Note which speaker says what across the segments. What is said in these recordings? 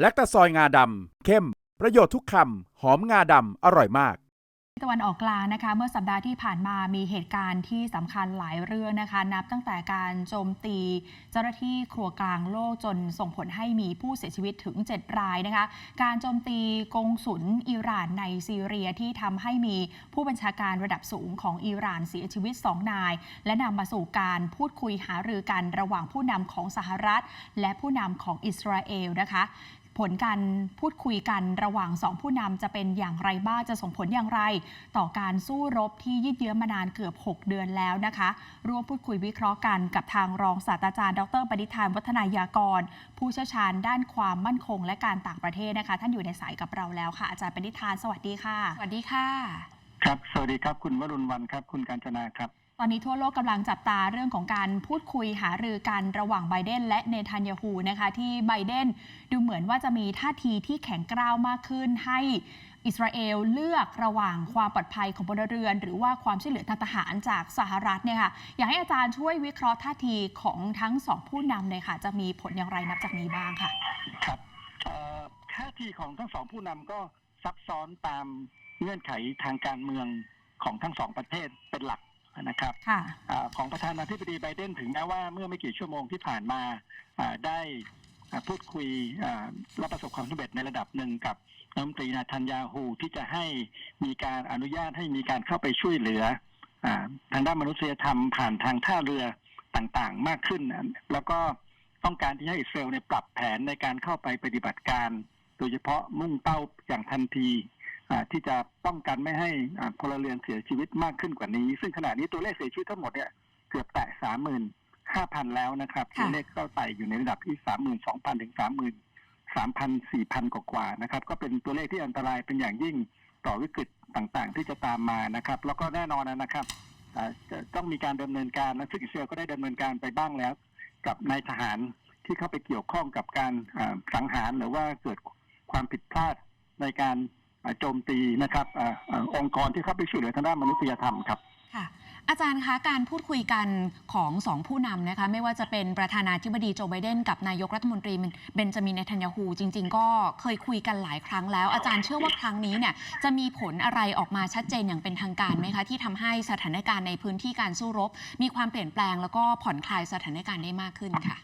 Speaker 1: แลคตาซอยงาดำเข้ม ประโยชน์ทุกคำหอมงาดำอร่อยมาก
Speaker 2: ตะวันออกกลางนะคะเมื่อสัปดาห์ที่ผ่านมามีเหตุการณ์ที่สำคัญหลายเรื่องนะคะ นับตั้งแต่การโจมตี เจ้าหน้าที่ครัวกลางโลกจนส่งผลให้มีผู้เสียชีวิตถึง 7 รายนะคะ การโจมตีกงสุลอิหร่านในซีเรียที่ทำให้มีผู้บัญชาการระดับสูงของอิหร่านเสียชีวิต 2 นาย และนำมาสู่การพูดคุยหารือกันระหว่างผู้นำของสหรัฐ และผู้นำของอิสราเอลนะคะ ผลการพูดคุยกันระหว่างสองผู้นำจะเป็นอย่างไรบ้างจะส่งผลอย่างไร ต่อการสู้รบที่ยืดเยื้อมานานเกือบ 6 เดือนแล้วนะคะ ร่วมพูดคุยวิเคราะห์กันกับทางรองศาสตราจารย์ ดรปณิธานวัฒนายากร ผู้เชี่ยวชาญด้านความมั่นคงและการต่างประเทศนะคะ ท่านอยู่ในสายกับเราแล้วค่ะอาจารย์ปณิธานสวัสดีค่ะ สวัสดีค่ะ
Speaker 3: ครับ สวัสดีครับ คุณวรุณวันครับ คุณการจนาครับ
Speaker 2: ตอนนี้ทั่วโลกกำลังจับตาเรื่องของการพูดคุยหารือกันระหว่างไบเดนและเนทันยาฮูนะคะ ที่ไบเดนดูเหมือนว่าจะมีท่าทีที่แข็งกร้าวมากขึ้นให้อิสราเอลเลือกระหว่างความปลอดภัยของพลเรือน หรือว่าความช่วยเหลือทางทหารจากสหรัฐเนี่ยค่ะอยากให้อาจารย์ช่วยวิเคราะห์ท่าทีของทั้งสองผู้นำเลยค่ะ จะมีผลอย่างไรนับจากนี้บ้างค่ะ
Speaker 3: ครับท่าทีของทั้งสองผู้นำก็ซับซ้อนตามเงื่อนไขทางการเมืองของทั้งสองประเทศเป็นหลัก นะครับ
Speaker 2: ค่ะ
Speaker 3: อาของประธานาธิบดีไบเดนถึงแม้ว่าเมื่อไม่กี่ชั่วโมงที่ผ่านมาอ่าได้อ่าพูดคุยอ่าและประสบความสำเร็จในระดับหนึ่งกับรัฐมนตรีนาทันยาฮูที่จะให้มีการอนุญาตให้มีการเข้าไปช่วยเหลืออาทางด้านมนุษยธรรมผ่านทางท่าเรือต่างๆ มากขึ้นนะแล้วก็ต้องการที่ให้อิสราเอลเนี่ยปรับแผนในการเข้าไปปฏิบัติการ โดยเฉพาะมุ่งเป้าอย่างทันทีอ่า ที่จะป้องกันไม่ให้พลเรือนเสียชีวิตมากขึ้นกว่านี้ ซึ่งขณะนี้ตัวเลขเสียชีวิตทั้งหมดเนี่ยเกือบแตะสามหมื่นห้าพันแล้วนะครับตัวเลขก็ไต่อยู่ในระดับที่สามหมื่นสองพันถึงสามหมื่นสามพันสี่พันกว่านะครับ ก็เป็นตัวเลขที่อันตรายเป็นอย่างยิ่งต่อวิกฤตต่างๆ ที่จะตามมานะครับ แล้วก็แน่นอนนะครับจะต้องมีการดำเนินการและซึ่งอิสราเอลก็ได้ดำเนินการไปบ้างแล้ว กับนายทหารที่เข้าไปเกี่ยวข้องกับการสังหารหรือว่าเกิดความผิดพลาดในการ โจมตีนะครับอาอาองค์กรที่เข้าไปช่วยเหลือทางด้านมนุษยธรรมครับ
Speaker 2: ค่ะอาจารย์คะการพูดคุยกันของสองผู้นำนะคะไม่ว่าจะเป็นประธานาธิบดีโจไบเดนกับนายกรัฐมนตรีเบนจามินเนทันยาฮูจริง ๆ ก็เคยคุยกันหลายครั้งแล้ว อาจารย์เชื่อว่าครั้งนี้เนี่ยจะมีผลอะไรออกมาชัดเจนอย่างเป็นทางการไหมคะ ที่ทำให้สถานการณ์ในพื้นที่การสู้รบ มีความเปลี่ยนแปลงแล้วก็ผ่อนคลายสถานการณ์ได้มากขึ้นค่ะ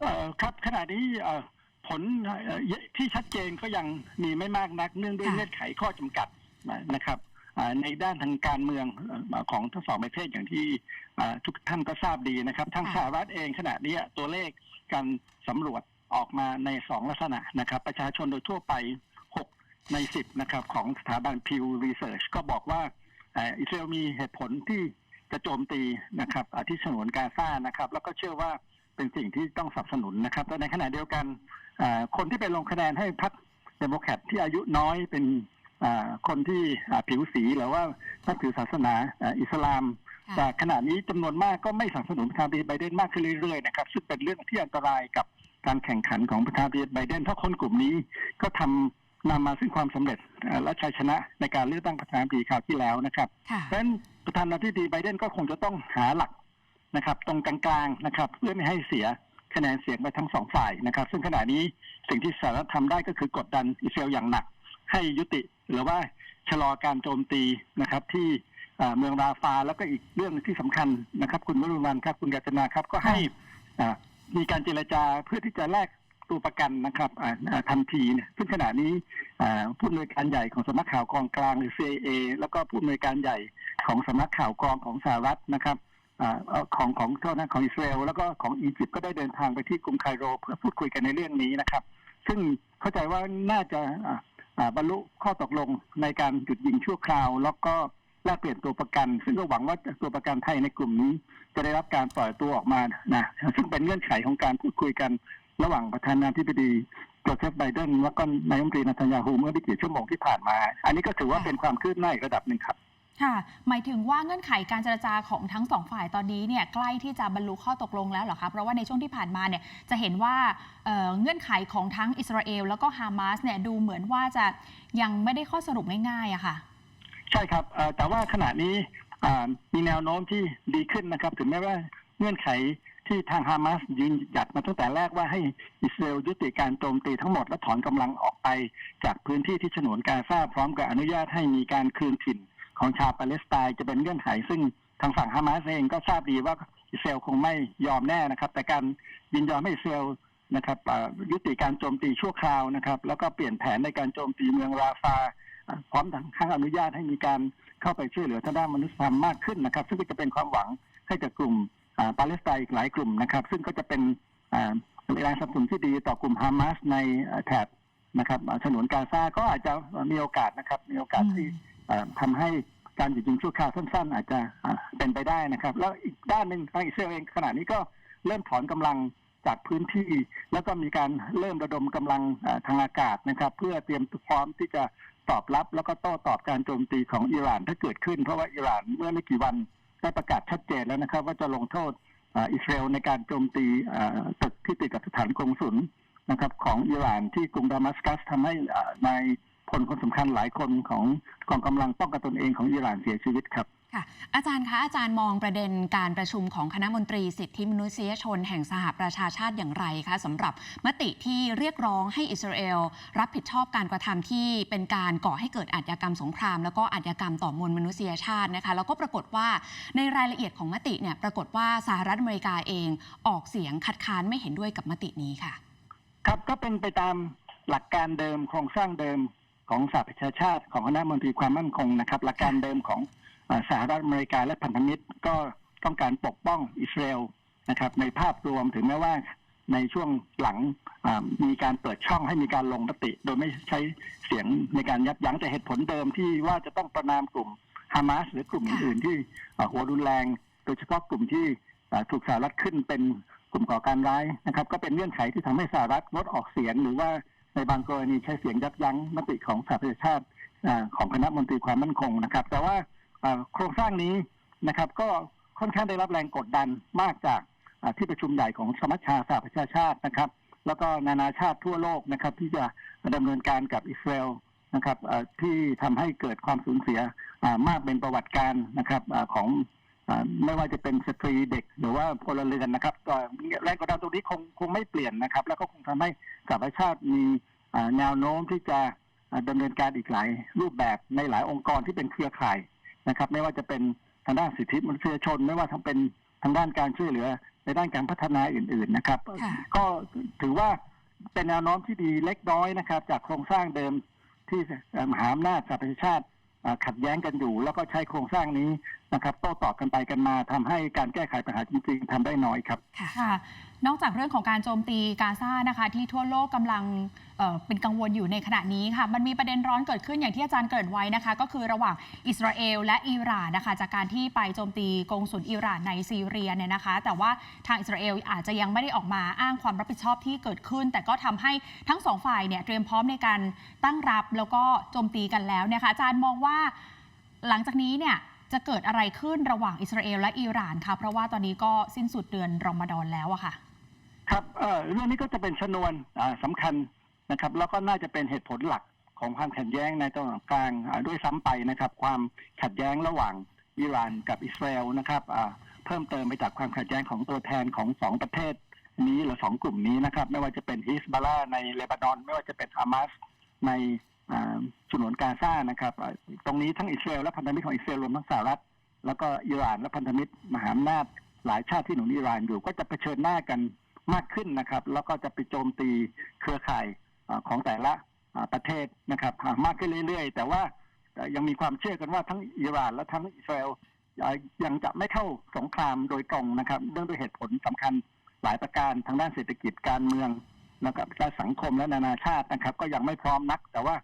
Speaker 3: เอ่อครับขณะนี้เอ่อผ ลเอ่อที่ชัดเจนก็ยังมีไม่มากนักเนื่องด้วย
Speaker 2: ค่ะ
Speaker 3: เงื่อนไขข้อจำกัดนะครับอ่าในด้านทางการเมืองเอ่อของทั้งสองประเทศอย่างที่อ่าทุกท่านก็ทราบดีนะครับทางสหรัฐเองขณะนี้ตัวเลขการสำรวจออกมาในสองลักษณะนะครับ ประชาชนโดยทั่วไป 6 ใน 10 นะครับของสถาบัน Pew Research ก็บอกว่าเอ่ออิสราเอลมีเหตุผลที่จะโจมตีนะครับอ่าที่ฉนวนกาซานะครับ แล้วก็เชื่อว่า เป็นสิ่งที่ต้องสนับสนุนนะครับแต่ในขณะเดียวกันอ่าคนที่ไปลงคะแนนให้พรรคเดโมแครตที่อายุน้อยเป็นอ่าคนที่อ่าผิวสีหรือว่านับถือศาสนาอ่าอิสลาม
Speaker 2: ค่ะ
Speaker 3: แต่ขณะนี้จำนวนมากก็ไม่สนับสนุนประธานาธิบดีไบเดนมากขึ้นเรื่อยๆนะครับซึ่งเป็นเรื่องที่อันตรายกับการแข่งขันของประธานาธิบดีไบเดนเพราะคนกลุ่มนี้ก็ทำนำมาซึ่งความสำเร็จเอ่อและชัยชนะในการเลือกตั้งประธานาธิบดีคราวที่แล้วนะครับ
Speaker 2: ค่ะ
Speaker 3: เพราะฉะนั้นประธานาธิบดีไบเดนก็คงจะต้องหาหลัก นะครับ ตรงกลางๆนะครับ เพื่อไม่ให้เสียคะแนนเสียงไปทั้งสองฝ่ายนะครับ ซึ่งขณะนี้สิ่งที่สหรัฐทำได้ก็คือกดดันอิสราเอลอย่างหนัก ให้ยุติหรือว่าชะลอการโจมตีนะครับที่เมืองราฟาแล้วก็อีกเรื่องที่สำคัญนะครับ คุณวรุณวันครับคุณกัจนาครับ ก็ให้มีการเจรจาเพื่อที่จะแลกตัวประกันนะครับทันทีเนี่ยซึ่งขณะนี้ผู้อำนวยการใหญ่ของสำนักข่าวกองกลางหรือ CIA แล้วก็ผู้อำนวยการใหญ่ของสำนักข่าวกองของสหรัฐนะครับ อของของเท่านั้นของอิสราเอลแล้วก็ของอียิปต์ก็ได้เดินทางไปที่กรุงไคโร เพื่อพูดคุยกันในเรื่องนี้นะครับ ซึ่งเข้าใจว่าน่าจะบรรลุข้อตกลงในการหยุดยิงชั่วคราว แล้วก็แลกเปลี่ยนตัวประกัน ซึ่งก็หวังว่าตัวประกันไทยในกลุ่มนี้ จะได้รับการปล่อยตัวออกมานะซึ่งเป็นเงื่อนไขของการพูดคุยกันระหว่างประธานาธิบดีโจเซฟไบเดนแล้วก็นายอัมนตรีนาธยาฮูเมื่อไม่กี่ชั่วโมงที่ผ่านมา อันนี้ก็ถือว่าเป็นความคืบหน้าอีกระดับหนึ่งครับ
Speaker 2: ค่ะ หมายถึงว่าเงื่อนไขการเจรจาของทั้งสองฝ่ายตอนนี้เนี่ยใกล้ที่จะบรรลุข้อตกลงแล้วเหรอคะ เพราะว่าในช่วงที่ผ่านมาเนี่ยจะเห็นว่าเอ่อเงื่อนไขของทั้งอิสราเอลแล้วก็ฮามาสเนี่ยดูเหมือนว่าจะยังไม่ได้ข้อสรุปง่ายๆอะค่ะ
Speaker 3: ใช่ครับเอ่อแต่ว่าขณะนี้อ่ามีแนวโน้มที่ดีขึ้นนะครับ ถึงแม้ว่าเงื่อนไขที่ทางฮามาสยืนหยัดมาตั้งแต่แรกว่าให้อิสราเอลยุติการโจมตีทั้งหมดและถอนกำลังออกไป จากพื้นที่ที่ฉนวนกาซาพร้อมกับอนุญาตให้มีการคืนถิ่น ของชาวปาเลสไตน์จะเป็นเงื่อนไข ซึ่งทางฝั่งฮามาสเองก็ทราบดีว่าอิสราเอลคงไม่ยอมแน่นะครับ แต่การยินยอมให้อิสราเอลนะครับยุติการโจมตีชั่วคราวนะครับ แล้วก็เปลี่ยนแผนในการโจมตีเมืองราฟา พร้อมทั้งอนุญาตให้มีการเข้าไปช่วยเหลือทางด้านมนุษยธรรมมากขึ้นนะครับ ซึ่งก็จะเป็นความหวังให้กับกลุ่มปาเลสไตน์หลายกลุ่มนะครับ ซึ่งก็จะเป็นแรงสนับสนุนที่ดีต่อกลุ่มฮามาสในแถบนะครับอ่าฉนวนกาซาก็อาจจะมีโอกาสนะครับ มีโอกาสที่ ทำให้การหยุดยิงชั่วคราวสั้นๆ อาจจะเป็นไปได้นะครับ แล้วอีกด้านหนึ่งทางอิสราเอลเองขณะนี้ก็เริ่มถอนกำลังจากพื้นที่ แล้วก็มีการเริ่มระดมกำลังทางอากาศนะครับ เพื่อเตรียมพร้อมที่จะตอบรับ แล้วก็โต้ตอบการโจมตีของอิหร่านถ้าเกิดขึ้น เพราะว่าอิหร่านเมื่อไม่กี่วันได้ประกาศชัดเจนแล้วนะครับ ว่าจะลงโทษอิสราเอลในการโจมตีตึกที่ติดกับสถานกงสุลนะครับ ของอิหร่านที่กรุงดามัสกัสทำให้นาย พลคนสำคัญหลายคนของกองกำลังป้องกันตนเองของอิหร่านเสียชีวิตครับ
Speaker 2: ค่ะอาจารย์คะอาจารย์มองประเด็นการประชุมของคณะมนตรีสิทธิมนุษยชน แห่งสหประชาชาติอย่างไรคะสำหรับมติที่เรียกร้องให้อิสราเอล รับผิดชอบการกระทำที่เป็นการก่อให้เกิดอาชญากรรมสงคราม แล้วก็อาชญากรรมต่อมวลมนุษยชาตินะคะแล้วก็ปรากฏว่าในรายละเอียดของมติเนี่ยปรากฏว่าสหรัฐอเมริกาเองออกเสียงคัดค้านไม่เห็นด้วยกับมตินี้ค่ะ
Speaker 3: ครับก็เป็นไปตามหลักการเดิมโครงสร้างเดิม ของสหประชาชาติของคณะมนตรีความมั่นคงนะครับหลักการเดิมของอ่าสหรัฐอเมริกาและพันธมิตรก็ต้องการปกป้องอิสราเอลนะครับ ในภาพรวมถึงแม้ว่าในช่วงหลังอ่ามีการเปิดช่องให้มีการลงมติ โดยไม่ใช้เสียงในการยับยั้งแต่เหตุผลเดิมที่ว่าจะต้องประนามกลุ่มฮามาสหรือกลุ่มอื่นๆที่อ่าหัวรุนแรง โดยเฉพาะกลุ่มที่อ่าถูกสหรัฐขึ้นเป็นกลุ่มก่อการร้ายนะครับ ก็เป็นเงื่อนไขที่ทำให้สหรัฐงดออกเสียงหรือว่า ในบางกรณีใช้เสียงยับยั้งมติของสหประชาชาติของคณะมนตรีความมั่นคงนะครับ แต่ว่าโครงสร้างนี้นะครับ ก็ค่อนข้างได้รับแรงกดดันมากจากที่ประชุมใหญ่ของสมัชชาสหประชาชาตินะครับ แล้วก็นานาชาติทั่วโลกนะครับ ที่จะดำเนินการกับอิสราเอลนะครับที่ทำให้เกิดความสูญเสียมากเป็นประวัติการนะครับของ ไม่ว่าจะเป็นสตรีเด็กหรือว่าพลเรือนนะครับก็แรงกดดันตรงนี้คงคงไม่เปลี่ยนนะครับ แล้วก็คงทำให้สหประชาติมีอ่าแนวโน้มที่จะอ่าดำเนินการอีกหลายรูปแบบในหลายองค์กรที่เป็นเครือข่ายนะครับ ไม่ว่าจะเป็นทางด้านสิทธิมนุษยชน ไม่ว่าทั้งเป็นทางด้านการช่วยเหลือ ในด้านการพัฒนาอื่น ๆนะครับ
Speaker 2: ค่ะ
Speaker 3: ก็ถือว่าเป็นแนวโน้มที่ดีเล็กน้อยนะครับ จากโครงสร้างเดิมที่เอ่อมหาอำนาจสหประชาชาติอ่าขัดแย้งกันอยู่ แล้วก็ใช้โครงสร้างนี้ นะครับโต้ตอบกันไปกันมาทำให้การแก้ไขปัญหาจริง ๆทำได้น้อยครับ
Speaker 2: ค่ะ นอกจากเรื่องของการโจมตีกาซานะคะ ที่ทั่วโลกกำลังเเป็นกังวลอยู่ในขณะนี้ค่ะ มันมีประเด็นร้อนเกิดขึ้นอย่างที่อาจารย์เกริ่นไว้นะคะ ก็คือระหว่างอิสราเอลและอิหร่านนะคะ จากการที่ไปโจมตีกองสุลอิหร่านในซีเรียเนี่ยนะคะ แต่ว่าทางอิสราเอลอาจจะยังไม่ได้ออกมาอ้างความรับผิดชอบที่เกิดขึ้น แต่ก็ทำให้ทั้งสองฝ่ายเนี่ยเตรียมพร้อมในการตั้งรับแล้วก็โจมตีกันแล้วเนี่ยค่ะอาจารย์มองว่าหลังจากนี้เนี่ย จะเกิดอะไรขึ้นระหว่างอิสราเอลและอิหร่านคะเพราะว่าตอนนี้ก็สิ้นสุดเดือนรอมฎอนแล้วอะค่ะ
Speaker 3: ครับเอ่อเรื่องนี้ก็จะเป็นชนวนอ่าสำคัญนะครับ แล้วก็น่าจะเป็นเหตุผลหลักของความขัดแย้งในตะวันกลางด้วยซ้ำไปนะครับ ความขัดแย้งระหว่างอิหร่านกับอิสราเอลนะครับเพิ่มเติมไปจากความขัดแย้งของตัวแทนของสองประเทศนี้หรือสองกลุ่มนี้นะครับ ไม่ว่าจะเป็นฮิสบาลาในเลบานอน ไม่ว่าจะเป็นฮามาสใน ฉนวนกาซานะครับ ตรงนี้ทั้งอิสราเอลและพันธมิตรของอิสราเอลรวมทั้งสหรัฐ แล้วก็อิหร่านและพันธมิตรมหาอำนาจหลายชาติที่หนุนอิหร่านอยู่ ก็จะเผชิญหน้ากันมากขึ้นนะครับ แล้วก็จะไปโจมตีเครือข่ายของแต่ละประเทศนะครับมากขึ้นเรื่อยๆ แต่ว่ายังมีความเชื่อกันว่าทั้งอิหร่านและทั้งอิสราเอลอ่ายังจะไม่เข้าสงครามโดยตรงนะครับเนื่องด้วยเหตุผลสำคัญหลายประการทางด้านเศรษฐกิจการเมืองแล้วก็ด้านสังคมและนานาชาตินะครับ ก็ยังไม่พร้อมนัก แต่ว่า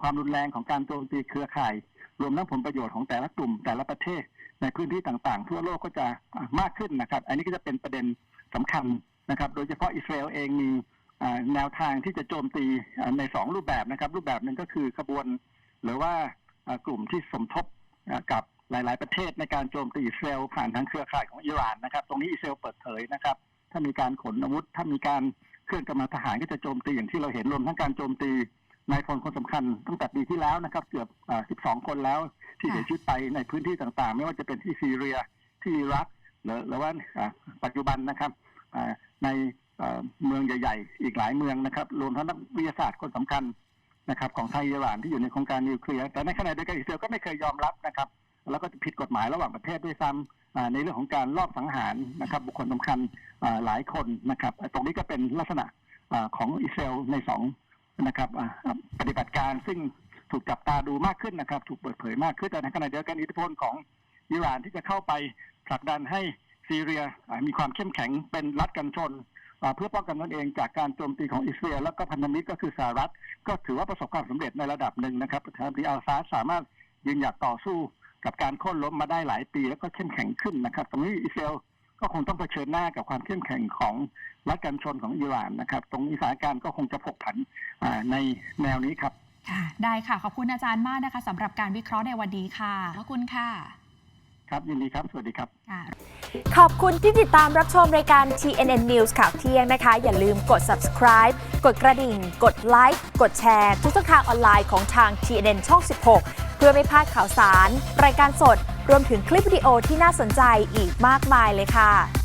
Speaker 3: ความรุนแรงของการโจมตีเครือข่าย รวมทั้งผลประโยชน์ของแต่ละกลุ่มแต่ละประเทศ ในพื้นที่ต่างๆ ทั่วโลกก็จะมากขึ้นนะครับ อันนี้ก็จะเป็นประเด็นสำคัญนะครับ โดยเฉพาะอิสราเอลเองมีแนวทางที่จะโจมตีในสองรูปแบบนะครับ รูปแบบหนึ่งก็คือขบวน หรือว่ากลุ่มที่สมทบกับหลาย ๆ ประเทศในการโจมตีอิสราเอลผ่านทางเครือข่ายของอิหร่านนะครับ ตรงนี้อิสราเอลเปิดเผยนะครับ ถ้ามีการขนอาวุธ ถ้ามีการเคลื่อนกำลังทหารก็จะโจมตีอย่างที่เราเห็นรวมทั้งการโจมตี นายพลคนสำคัญตั้งแต่ปีที่แล้วนะครับเกือบอ่า12 คนแล้วที่
Speaker 2: ค่ะ
Speaker 3: เสียชีวิตไปในพื้นที่ต่างๆ ไม่ว่าจะเป็นที่ซีเรียที่อิรักหรือหรือว่าอ่าปัจจุบันนะครับอ่าในเอ่อเมืองใหญ่ ๆ อีกหลายเมืองนะครับ รวมทั้งนักวิทยาศาสตร์คนสำคัญนะครับ ของไทยอิหร่านที่อยู่ในโครงการนิวเคลียร์แต่ในขณะเดียวกันอิสราเอลก็ไม่เคยยอมรับนะครับ แล้วก็ผิดกฎหมายระหว่างประเทศด้วยซ้ำอ่าในเรื่องของการลอบสังหารนะครับ บุคคลสำคัญอ่าหลายคนนะครับอ่าตรงนี้ก็เป็นลักษณะอ่าของอิสราเอลในสอง นะครับปฏิบัติการซึ่งถูกจับตาดูมากขึ้นนะครับ ถูกเปิดเผยมากขึ้นแต่ในขณะเดียวกันอิทธิพลของอิหร่านที่จะเข้าไปผลักดันให้ซีเรียมีความเข้มแข็งเป็นรัฐกันชน เพื่อป้องกันตนเองจากการโจมตีของอิสราเอลแล้วก็พันธมิตรก็คือสหรัฐ ก็ถือว่าประสบความสำเร็จในระดับหนึ่งนะครับประธานาธิบดีอัลซาสามารถยืนหยัดต่อสู้กับการโค่นล้มมาได้หลายปีแล้วก็เข้มแข็งขึ้นนะครับตรงนี้อิสราเอลก็คงต้องเผชิญหน้ากับความเข้มแข็งของ รัฐกันชนของอิหร่านนะครับ ตรงนี้สถานการณ์ก็คงจะผกผันอ่าในแนวนี้ครับ
Speaker 2: ค่ะ ได้ค่ะ ขอบคุณอาจารย์มากนะคะสำหรับการวิเคราะห์ในวันนี้ค่ะขอบคุณค่ะ
Speaker 3: ครับยินดีครับ สวัสดีครับ
Speaker 2: ค่ะ
Speaker 4: ขอบคุณที่ติดตามรับชมรายการ TNN News ข่าวเที่ยงนะคะ อย่าลืมกด subscribe กดกระดิ่ง กดไลค์กดแชร์ทุกช่องทางออนไลน์ของทาง TNN ช่อง 16 เพื่อไม่พลาดข่าวสาร รายการสด รวมถึงคลิปวิดีโอที่น่าสนใจอีกมากมายเลยค่ะ